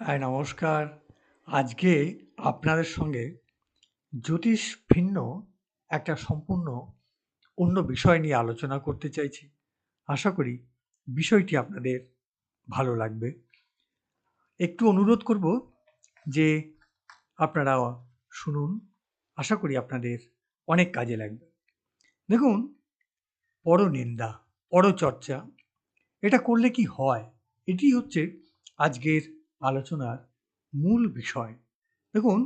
হ্যাঁ নমস্কার। আজকে আপনাদের সঙ্গে জ্যোতিষ ভিন্ন একটা সম্পূর্ণ অন্য বিষয় নিয়ে আলোচনা করতে চাইছি। আশা করি বিষয়টি আপনাদের ভালো লাগবে। একটু অনুরোধ করব যে আপনারা শুনুন, আশা করি আপনাদের অনেক কাজে লাগবে। দেখুন, পরনিন্দা, পরচর্চা, এটা করলে কি হয়? এটি হচ্ছে আজকের আলোচনার মূল বিষয়। দেখুন,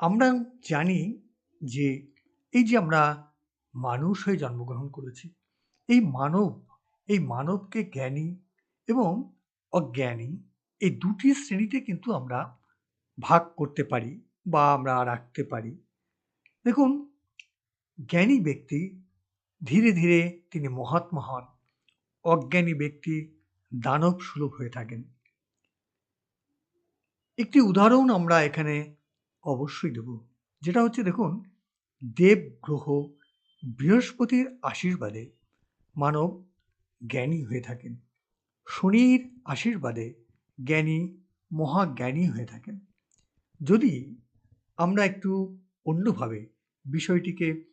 আমরা জানি যে এই যে আমরা মানুষ হয়ে জন্মগ্রহণ করেছি, এই মানব, এই মানবকে জ্ঞানী এবং অজ্ঞানী এই দুটি শ্রেণীতে কিন্তু আমরা ভাগ করতে পারি বা আমরা রাখতে পারি। দেখুন, জ্ঞানী ব্যক্তি ধীরে ধীরে তিনি মহাত্মা হন, অজ্ঞানী ব্যক্তি দানব সুলভ হয়ে থাকেন। একটি উদাহরণ আমরা এখানে অবশ্যই দেব, যেটা হচ্ছে দেখুন, দেব গ্রহ বৃহস্পতির আশীর্বাদে মানব জ্ঞানী হয়ে থাকেন। শনির আশীর্বাদে জ্ঞানী, মহাজ্ঞানী হয়ে থাকেন। যদি আমরা একটু অন্যভাবে বিষয়টিকে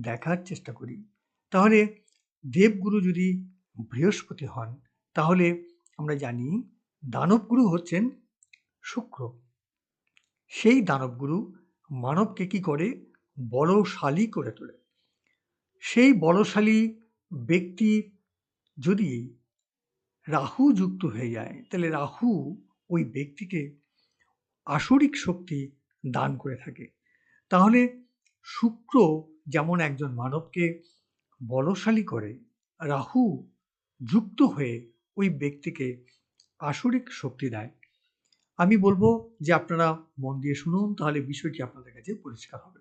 দেখার চেষ্টা করি, তাহলে দেবগুরু যদি বৃহস্পতি হন তাহলে আমরা জানি দানবগুরু হচ্ছেন শুক্র। সেই দানবগুরু মানবকে কি করে? বলশালী করে তোলে। সেই বলশালী ব্যক্তি যদি রাহু যুক্ত হয়ে যায়, তাহলে রাহু ওই ব্যক্তিকে আসরিক শক্তি দান করে থাকে। তাহলে শুক্র যেমন একজন মানবকে বলশালী করে, রাহু যুক্ত হয়ে ওই ব্যক্তিকে আসরিক শক্তি দেয়। আমি বলব যে আপনারা মন দিয়ে শুনুন, তাহলে বিষয়টি আপনাদের কাছে পরিষ্কার হবে।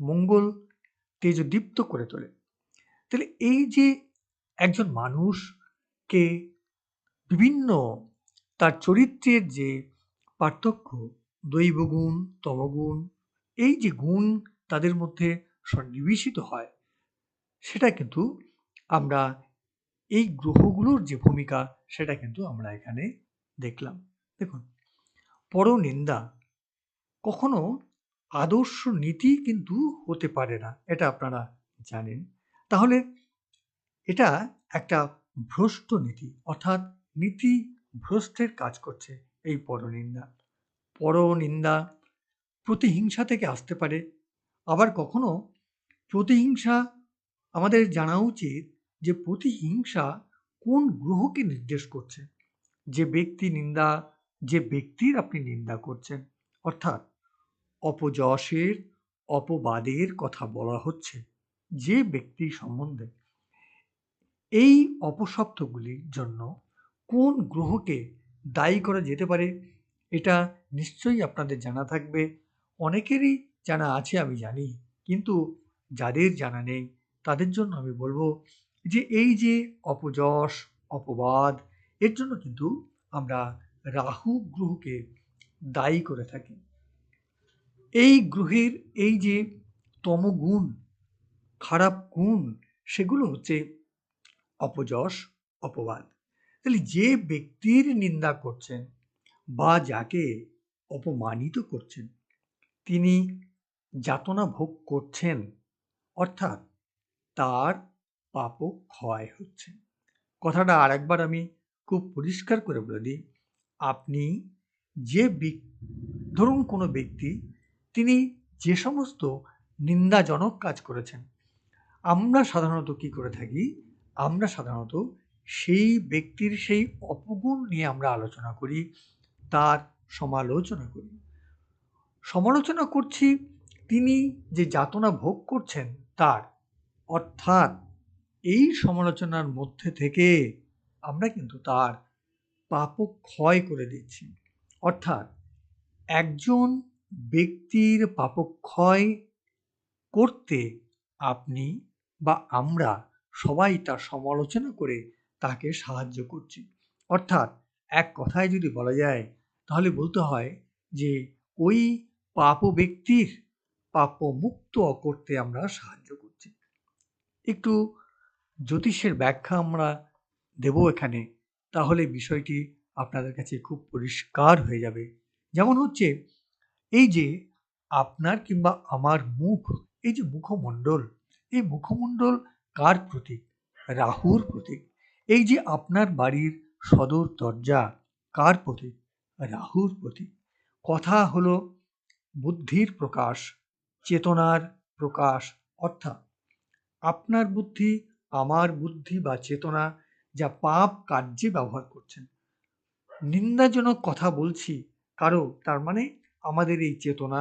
মঙ্গল তেজ দীপ্ত করে তোলে। তাহলে এই যে একজন মানুষকে বিভিন্ন তার চরিত্রের যে পার্থক্য দৈবগুণ তমগুণ এই যে গুণ তাদের মধ্যে সন্নিবেশিত হয়, সেটা কিন্তু আমরা এই গ্রহগুলোর যে ভূমিকা, সেটা কিন্তু আমরা এখানে দেখলাম। দেখুন, পরনিন্দা কখনো আদর্শ নীতি কিন্তু হতে পারে না, এটা আপনারা জানেন। তাহলে এটা একটা ভ্রষ্ট নীতি, অর্থাৎ নীতি ভ্রষ্টের কাজ করছে এই পরনিন্দা। পরনিন্দা প্রতিহিংসা থেকে আসতে পারে। আবার কখনো প্রতিহিংসা আমাদের জানা উচিত যে প্রতিহিংসা কোন গ্রহকে নির্দেশ করছে? যে ব্যক্তি নিন্দা, যে ব্যক্তির আপনি নিন্দা করছেন। অর্থাৎ অপযশের, অপবাদের কথা বলা হচ্ছে যে ব্যক্তি সম্বন্ধে। এই অপশব্দগুলির জন্য কোন গ্রহকে দায়ী করা যেতে পারে, এটা নিশ্চয়ই আপনাদের জানা থাকবে। অনেকেরই জানা আছে আমি জানি, কিন্তু যাদের জানা নেই, তাদের জন্য আমি বলব যে এই যে অপযশ, অপবাদ, এর জন্য কিন্তু আমরা রাহু গ্রহকে দায়ী করে থাকি। এই গ্রহের এই যে তমগুণ, খারাপ গুণ, সেগুলো হচ্ছে অপযশ, অপবাদ। তাহলে যে ব্যক্তির নিন্দা করছেন বা যাকে অপমানিত করছেন, তিনি যাতনা ভোগ করছেন, অর্থাৎ তার পাপ ক্ষয় হচ্ছে। কথাটা আরেকবার আমি খুব পরিষ্কার করে বলে দিই। আপনি যে ধরুন কোনো ব্যক্তি, তিনি যে সমস্ত নিন্দাজনক কাজ করেছেন, আমরা সাধারণত কি করে থাকি? আমরা সাধারণত সেই ব্যক্তির সেই অপগুণ নিয়ে আমরা আলোচনা করি, তার সমালোচনা করি। সমালোচনা করছি তিনি যে যাতনা ভোগ করছেন তার, অর্থাৎ এই সমালোচনার মধ্যে থেকে আমরা কিন্তু তার পাপ ক্ষয় করে দিচ্ছি। অর্থাৎ একজন ব্যক্তির পাপক্ষয় করতে আপনি বা আমরা সবাই তার সমালোচনা করে তাকে সাহায্য করছি। অর্থাৎ এক কথায় যদি বলা যায়, তাহলে বলতে হয় যে ওই পাপ ব্যক্তির পাপ মুক্ত করতে আমরা সাহায্য করছি। একটু জ্যোতিষের ব্যাখ্যা আমরা দেব এখানে, তাহলে বিষয়টি আপনাদের কাছে খুব পরিষ্কার হয়ে যাবে। যেমন হচ্ছে, এই যে আপনার কিংবা আমার মুখ, এই যে মুখমণ্ডল, এই মুখমণ্ডল কার প্রতীক? রাহুর প্রতীক। এই যে আপনার বাড়ির সদর দরজা, কার প্রতীক? রাহুর প্রতীক। কথা হলো বুদ্ধির প্রকাশ, চেতনার প্রকাশ, অর্থাৎ আপনার বুদ্ধি আমার বুদ্ধি বা চেতনা যা পাপ কার্যে ব্যবহার করছেন। নিন্দাজনক কথা বলছি কারও, তার মানে আমাদের এই চেতনা,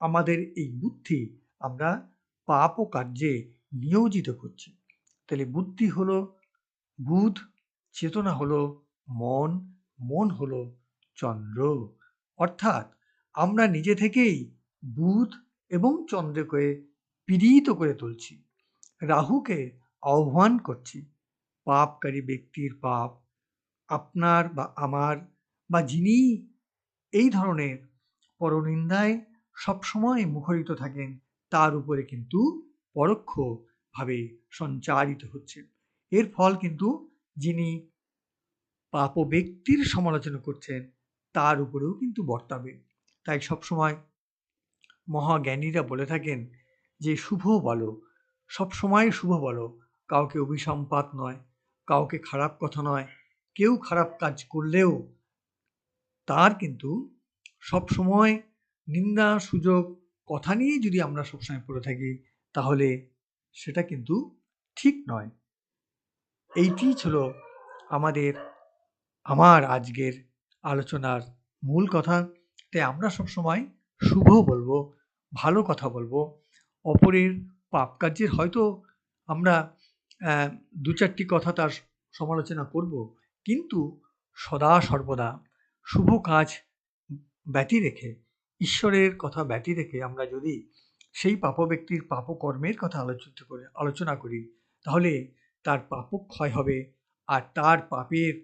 আমাদের এই বুদ্ধি আমরা পাপ ও কার্যে নিয়োজিত করছি। তাহলে বুদ্ধি হলো বুধ, চেতনা হলো মন মন হলো চন্দ্র। অর্থাৎ আমরা নিজে থেকেই বুধ এবং চন্দ্রকে পীড়িত করে তুলছি। রাহুকে আহ্বান করছি, পাপকারী ব্যক্তির পাপ, আপনার বা আমার বা যিনি এই ধরনের পরনিন্দায় সবসময় মুখরিত থাকেন, তার উপরে কিন্তু পরোক্ষভাবে সঞ্চারিত হচ্ছে। এর ফল কিন্তু যিনি পাপ ব্যক্তির সমালোচনা করছেন, তার উপরেও কিন্তু বর্তাবে। তাই সবসময় মহাজ্ঞানীরা বলে থাকেন যে, শুভ বলো, সবসময় শুভ বলো কাউকে অভিসম্পাত নয়, কাউকে খারাপ কথা নয়। কেউ খারাপ কাজ করলেও তার কিন্তু সবসময় নিন্দা, সুযোগ, কথা নিয়েই যদি আমরা সবসময় পড়ে থাকি, তাহলে সেটা কিন্তু ঠিক নয়। এইটি ছিল আমাদের, আমার আজকের আলোচনার মূল কথা। তাই আমরা সবসময় শুভ বলব, ভালো কথা বলব। অপরের পাপ কার্যের হয়তো আমরা দু চারটি কথা তার সমালোচনা করব। কিন্তু সদা সর্বদা শুভ কাজ ব্যতি রেখে, ঈশ্বরের কথা ব্যতি রেখে আমরা যদি সেই পাপ ব্যক্তির পাপকর্মের কথা আলোচিত করে, আলোচনা করি, তাহলে তার পাপ ক্ষয় হবে। আর তার পাপের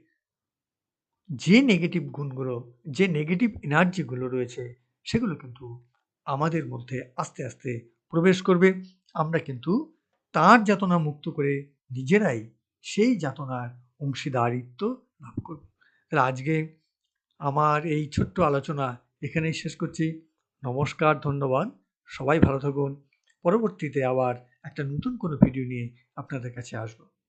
যে নেগেটিভ গুণগুলো, যে নেগেটিভ এনার্জিগুলো রয়েছে, সেগুলো কিন্তু আমাদের মধ্যে আস্তে আস্তে প্রবেশ করবে। আমরা কিন্তু তার যাতনা মুক্ত করে নিজেরাই সেই যাতনার অংশীদারিত্ব লাভ করব তাহলে আজকে আমার এই ছোট্ট আলোচনা এখানেই শেষ করছি। নমস্কার, ধন্যবাদ। সবাই ভালো থাকুন। পরবর্তীতে আবার একটা নতুন কোনো ভিডিও নিয়ে আপনাদের কাছে আসব।